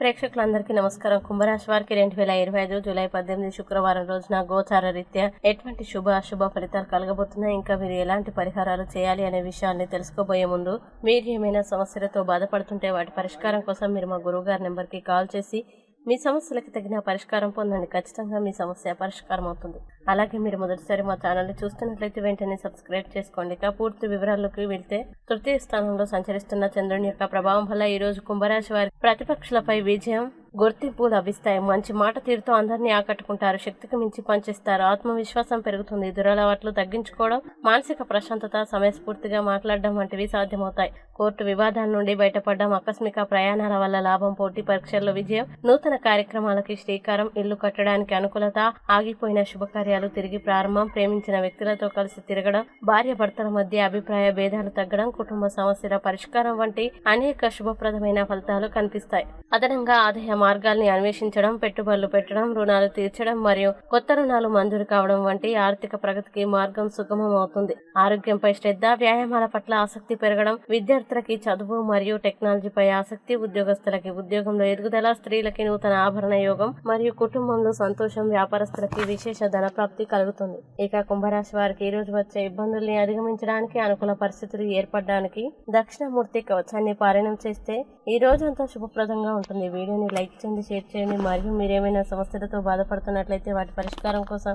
ప్రేక్షకులందరికీ నమస్కారం. కుంభరాశి వారికి రెండు వేల ఇరవై ఐదు జూలై పద్దెనిమిది శుక్రవారం రోజున గోచార రీత్యా ఎటువంటి శుభ అశుభ ఫలితాలు కలగబోతున్నాయి? ఇంకా మీరు ఎలాంటి పరిహారాలు చేయాలి అనే విషయాన్ని తెలుసుకోబోయే ముందు మీరు ఏమైనా సమస్యలతో బాధపడుతుంటే వాటి పరిష్కారం కోసం మీరు మా గురువుగారి నెంబర్కి కాల్ చేసి మీ సమస్యలకు తగిన పరిష్కారం పొందండి. ఖచ్చితంగా మీ సమస్య పరిష్కారం అవుతుంది. అలాగే మీరు మొదటిసారి మా ఛానల్ని చూస్తున్నట్లయితే వెంటనే సబ్స్క్రైబ్ చేసుకోండి. ఇక పూర్తి వివరాల్లోకి వెళ్తే తృతీయ స్థానంలో సంచరిస్తున్న చంద్రుని యొక్క ప్రభావం వల్ల ఈ రోజు కుంభరాశి వారి ప్రతిపక్షులపై విజయం గుర్తింపు లభిస్తాయి. మంచి మాట తీరుతో అందరినీ ఆకట్టుకుంటారు. శక్తికి మించి పనిచేస్తారు. ఆత్మవిశ్వాసం పెరుగుతుంది. దురలవాట్లు తగ్గించుకోవడం మానసిక ప్రశాంతత సమయస్ఫూర్తిగా మాట్లాడడం వంటివి సాధ్యమవుతాయి. కోర్టు వివాదాల నుండి బయటపడడం. ఆకస్మిక ప్రయాణాల వల్ల లాభం పోటీ పరీక్షల్లో విజయం నూతన కార్యక్రమాలకి శ్రీకారం ఇల్లు కట్టడానికి అనుకూలత ఆగిపోయిన శుభకార్యాలు తిరిగి ప్రారంభం ప్రేమించిన వ్యక్తులతో కలిసి తిరగడం భార్య భర్తల మధ్య అభిప్రాయ భేదాలు తగ్గడం కుటుంబ సమస్యల పరిష్కారం వంటి అనేక శుభప్రదమైన ఫలితాలు కనిపిస్తాయి. అదనంగా ఆదాయ మార్గాల్ని అన్వేషించడం పెట్టుబడులు పెట్టడం రుణాలు తీర్చడం మరియు కొత్త రుణాలు మంజూరు కావడం వంటి ఆర్థిక ప్రగతికి మార్గం సుగమం అవుతుంది. ఆరోగ్యంపై శ్రద్ధ వ్యాయామాల పట్ల ఆసక్తి పెరగడం విద్యార్థి విద్యార్థులకి చదువు మరియు టెక్నాలజీపై ఆసక్తి ఉద్యోగస్తులకి ఉద్యోగంలో ఎదుగుదల స్త్రీలకి నూతన ఆభరణ యోగం మరియు కుటుంబంలో సంతోషం వ్యాపారస్తులకి విశేష ధన ప్రాప్తి కలుగుతుంది. ఇక కుంభరాశి వారికి ఈ రోజు వచ్చే ఇబ్బందుల్ని అధిగమించడానికి అనుకూల పరిస్థితులు ఏర్పడడానికి దక్షిణమూర్తి కవచాన్ని పారాయణం చేస్తే ఈ రోజంతా శుభప్రదంగా ఉంటుంది. వీడియోని లైక్ చేయండి షేర్ చేయండి. మరియు మీరేమైనా సమస్యలతో బాధపడుతున్నట్లయితే వాటి పరిష్కారం కోసం